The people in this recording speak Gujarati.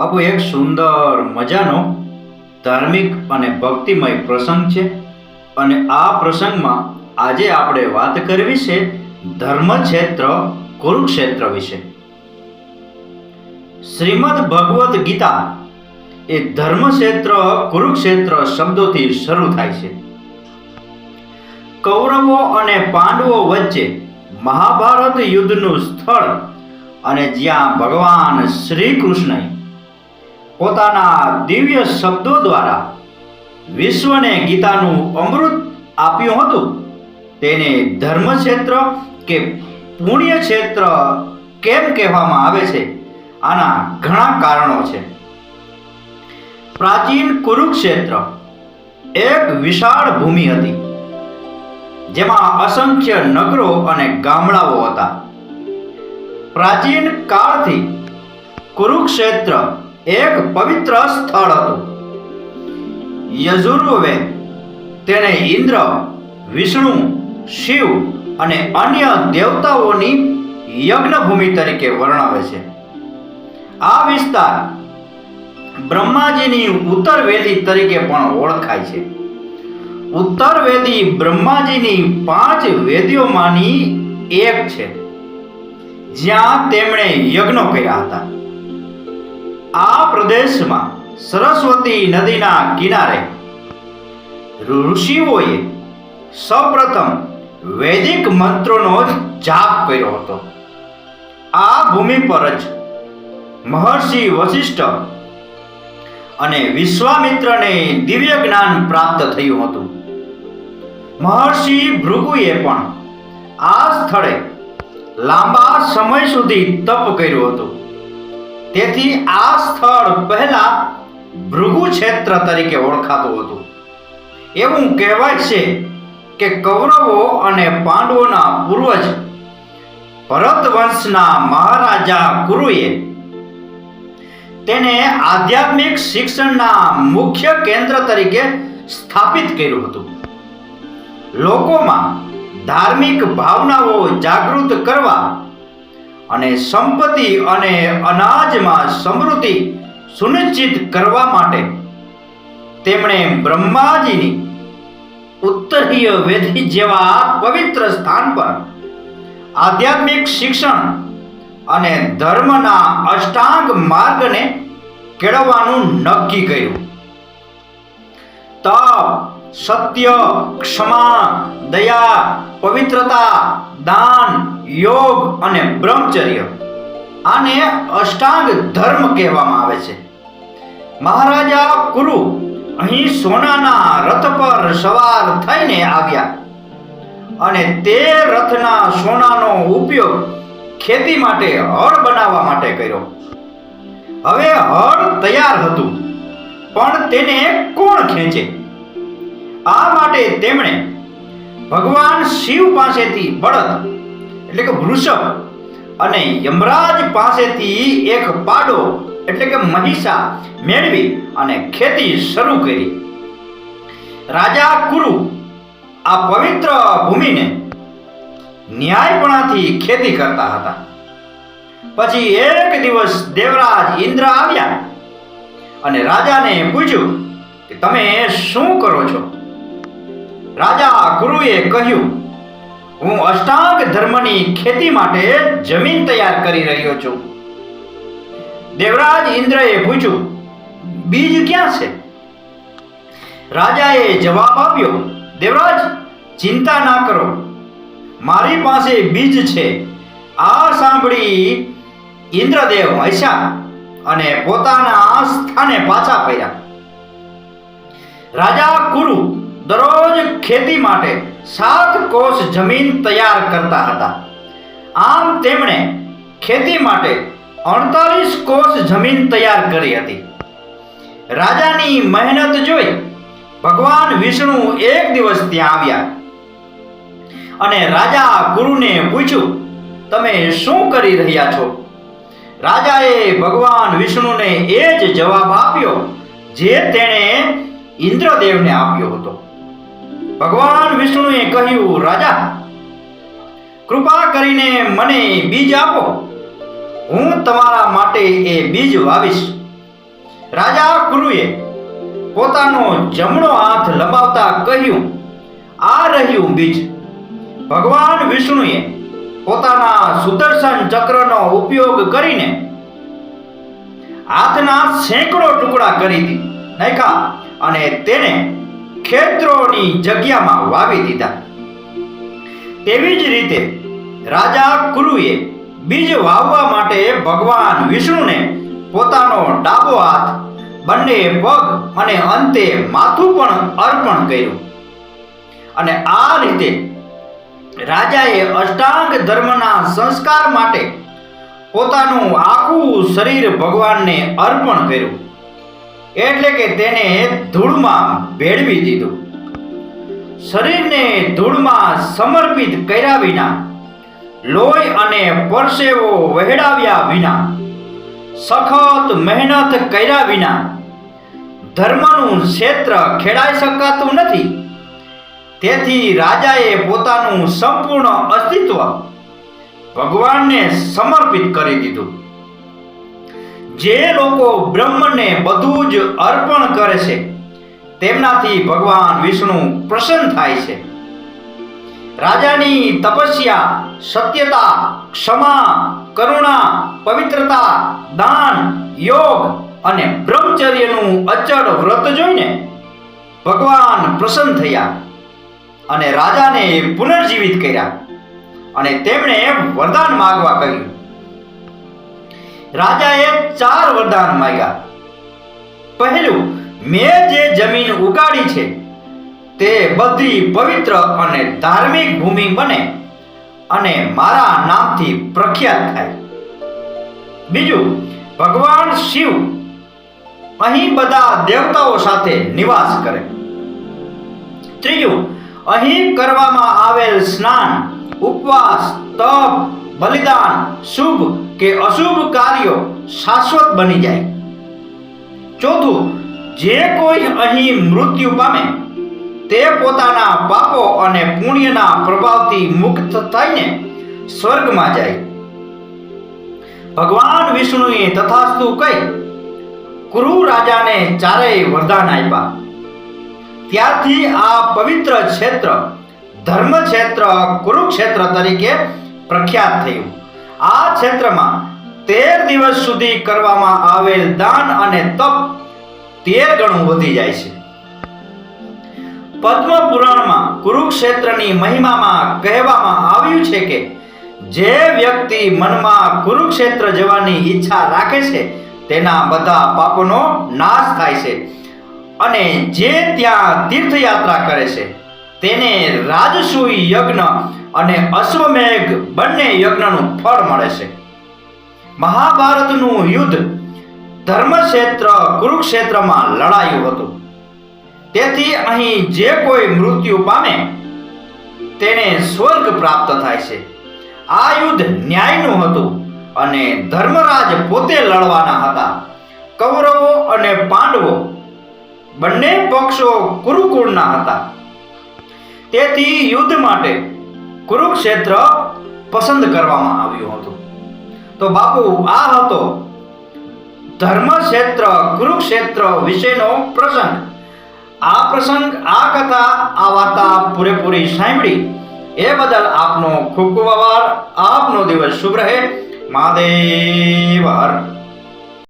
બાપુ, એક સુંદર મજાનો ધાર્મિક અને ભક્તિમય પ્રસંગ છે અને આ પ્રસંગમાં આજે આપણે વાત કરવી છે ધર્મક્ષેત્ર, કુરુક્ષેત્ર વિશે. શ્રીમદ ભગવદ્ ગીતા એ ધર્મક્ષેત્ર, કુરુક્ષેત્ર શબ્દોથી શરૂ થાય છે. કૌરવો અને પાંડવો વચ્ચે મહાભારત યુદ્ધનું સ્થળ અને જ્યાં ભગવાન શ્રી કૃષ્ણએ પોતાના દિવ્ય શબ્દો દ્વારા વિશ્વને ગીતાનું અમૃત આપ્યું હતું. તેને ધર્મ ક્ષેત્ર કે પુણ્ય ક્ષેત્ર કેમ કહેવામાં આવે છે? આના ઘણા કારણો છે. પ્રાચીન કુરુક્ષેત્ર એક વિશાળ ભૂમિ હતી, જેમાં અસંખ્ય નગરો અને ગામડાઓ હતા. પ્રાચીન કાળથી કુરુક્ષેત્ર એક પવિત્ર સ્થળ હતું. યજુર્વેદ તેને ઇન્દ્ર, વિષ્ણુ, શિવ અને અન્ય દેવતાઓની યજ્ઞભૂમિ તરીકે વર્ણવે છે. આ વિસ્તાર બ્રહ્માજીની ઉત્તર વેદી તરીકે પણ ઓળખાય છે. ઉત્તર વેદી બ્રહ્માજીની પાંચ વેદીઓમાંની એક છે, જ્યાં તેમણે યજ્ઞો કર્યા હતા. આ પ્રદેશમાં સરસ્વતી નદીના કિનારે ઋષિઓએ સૌપ્રથમ વૈદિક મંત્રોનો જાપ કર્યો હતો. આ ભૂમિ પર જ મહર્ષિ વશિષ્ઠ અને વિશ્વામિત્રને દિવ્ય જ્ઞાન પ્રાપ્ત થયું હતું. મહર્ષિ ભૃગુએ પણ આ સ્થળે લાંબા સમય સુધી તપ કર્યું હતું. તેથી આ સ્થળ પહેલા ભૃગુ ક્ષેત્ર તરીકે ઓળખાતું હતું. એવું કહેવાય છે કે કૌરવો અને પાંડવોના પૂર્વજ ભરત વંશના મહારાજા કુરુએ તેને આધ્યાત્મિક શિક્ષણના મુખ્ય કેન્દ્ર તરીકે સ્થાપિત કર્યું હતું. લોકોમાં ધાર્મિક ભાવનાઓ જાગૃત કરવા અને સંપત્તિ અને અનાજમાં સમૃદ્ધિ સુનિશ્ચિત કરવા માટે તેમણે બ્રહ્માજીની ઉત્તરીય વેધી જેવા પવિત્ર સ્થાન પર આધ્યાત્મિક શિક્ષણ અને ધર્મના અષ્ટાંગ માર્ગને કેળવવાનું નક્કી કર્યું. તપ, સત્ય, ક્ષમા, દયા, પવિત્રતા, દાન યોગ અને બ્રહ્મચર્ય આને અષ્ટાંગ ધર્મ કહેવામાં આવે છે. મહારાજા કુરુ અહીં સોનાના રથ પર સવાર થઈને આવ્યા અને તે રથના સોનાનો ઉપયોગ ખેતી માટે, હળ બનાવવા માટે કર્યો. હવે હળ તૈયાર હતું, પણ તેને કોણ ખેંચે? આ માટે તેમણે ભગવાન શિવ પાસેથી બળદ એટલે કે વૃષભ અને યમરાજ પાસેથી એક પાડો, એટલે કે મહિષા મેળવી અને ખેતી શરૂ કરી. રાજા કુરુ આ પવિત્ર ભૂમિને ન્યાયપણાથી ખેતી કરતા હતા. પછી એક દિવસ દેવરાજ ઇન્દ્ર આવ્યા અને રાજાને પૂછ્યું કે તમે શું કરો છો? રાજા ગુરુએ કહ્યું હું અષ્ટાંગ ધર્મની ખેતી માટે જમીન તૈયાર કરી રહ્યો છું. દેવરાજ ઇન્દ્રએ પૂછ્યું, બીજ ક્યાં છે? રાજાએ જવાબ આપ્યો, દેવરાજ, ચિંતા ના કરો. મારી પાસે બીજ છે. આ સાંભળી ઇન્દ્રદેવ હસ્યા અને પોતાના સ્થાને પાછા ફર્યા. રાજા કુરુ દરરોજ ખેતી માટે સાત કોષ જમીન તૈયાર કરતા હતા. આમ તેમણે ખેતી માટે અડતાલીસ કોષ જમીન તૈયાર કરી હતી. રાજાની મહેનત જોઈ ભગવાન વિષ્ણુ એક દિવસ ત્યાં આવ્યા અને રાજા ગુરુને પૂછ્યું, તમે શું કરી રહ્યા છો? રાજાએ ભગવાન વિષ્ણુને એ જ જવાબ આપ્યો, જે તેણે ઇન્દ્રદેવને આપ્યો હતો. ભગવાન વિષ્ણુએ કહ્યું, રાજા, કૃપા કરીને મને બીજ આપો. હું તમારા માટે એ બીજ વાવીશ. રાજા કુરુએ પોતાનો જમણો હાથ લંબાવતા કહ્યું, આ રહ્યું બીજ. ભગવાન વિષ્ણુએ પોતાના સુદર્શન ચક્રનો ઉપયોગ કરીને હાથના સેંકડો ટુકડા કરી નાખ્યા અને તેને ખેતરોની જગ્યામાં વાવી દીધા. તેવી જ રીતે રાજા કુરુએ બીજ વાવવા માટે ભગવાન વિષ્ણુને પોતાનો ડાબો હાથ, બંને પગ અને અંતે માથું પણ અર્પણ કર્યું. અને આ રીતે રાજાએ અષ્ટાંગ ધર્મના સંસ્કાર માટે પોતાનું આખું શરીર ભગવાનને અર્પણ કર્યું. એટલે કે તેને ધૂળમાં ભેળવી દીધું. શરીરને ધૂળમાં સમર્પિત કર્યા વિના, લોહી અને પરસેવો વહેડાવ્યા વિના, સખત મહેનત કર્યા વિના ધર્મનું ક્ષેત્ર ખેડાઈ શકાતું નથી. તેથી રાજાએ પોતાનું સંપૂર્ણ અસ્તિત્વ ભગવાનને સમર્પિત કરી દીધું. જે લોકો બ્રહ્મને બધું જ અર્પણ કરે છે, તેમનાથી ભગવાન વિષ્ણુ પ્રસન્ન થાય છે. રાજાની તપસ્યા, સત્યતા, ક્ષમા, કરુણા, પવિત્રતા, દાન, યોગ અને બ્રહ્મચર્યનું અચળ વ્રત જોઈને ભગવાન પ્રસન્ન થયા અને રાજાને પુનર્જીવિત કર્યા અને તેમણે વરદાન માગવા કહ્યું રાજાએ ચાર વરદાન માંગ્યા. પહેલું, મેં જે જમીન ઉગાડી છે, તે બધી પવિત્ર અને ધાર્મિક ભૂમિ બને અને મારા નામથી પ્રખ્યાત થાય. બીજું, ભગવાન શિવ અહીં બધા દેવતાઓ સાથે નિવાસ કરે. ત્રીજું, અહીં કરવામાં આવેલ સ્નાન, ઉપવાસ, તપ બલિદાન, શુભ કે અશુભ કાર્યો શાશ્વત બની જાય. ચોથું, જે કોઈ અહીં મૃત્યુ પામે, તે પોતાના પાપો અને પુણ્યના પ્રભાવથી મુક્ત થઈને સ્વર્ગમાં જાય. ભગવાન વિષ્ણુએ તથાસ્તુ કહી, કુરુ રાજાને ચારેય વરદાન આપ્યા. ત્યારથી આ પવિત્ર ક્ષેત્ર ધર્મ ક્ષેત્ર કુરુક્ષેત્ર તરીકે પ્રખ્યાત થયું. આ ક્ષેત્રમાં તેર દિવસ સુધી કરવામાં આવેલ દાન અને તપ તેર ગણું વધી જાય છે. પદ્મ પુરાણમાં કુરુક્ષેત્રની મહિમામાં કહેવામાં આવ્યું છે કે, જે વ્યક્તિ મનમાં કુરુક્ષેત્ર જવાની ઈચ્છા રાખે છે, તેના બધા પાપોનો નાશ થાય છે અને જે ત્યાં તીર્થયાત્રા કરે છે, તેને રાજસૂય યજ્ઞ અને અશ્વમેઘ બંને યજ્ઞનું ફળ મળે છે. મહાભારતનું યુદ્ધ ધર્મક્ષેત્ર, કુરુક્ષેત્રમાં લડાયું હતું. તેથી અહીં જે કોઈ મૃત્યુ પામે, તેને સ્વર્ગ પ્રાપ્ત થાય છે. આ યુદ્ધ ન્યાયનું હતું અને ધર્મરાજ પોતે લડવાના હતા. કૌરવો અને પાંડવો બંને પક્ષો કુરુકુળના હતા. તેથી યુદ્ધ માટે કુરુક્ષેત્ર પસંદ કરવામાં આવ્યું હતું. તો બાપુ, આ હતો ધર્મક્ષેત્ર, કુરુક્ષેત્ર વિશેનો પ્રસંગ. આ પ્રસંગ, આ કથા, આ વાર્તા પૂરેપૂરી સાંભળી. એ બદલ આપનો ખૂબ ખૂબ આભાર. આપનો દિવસ શુભ રહે. મહાદેવ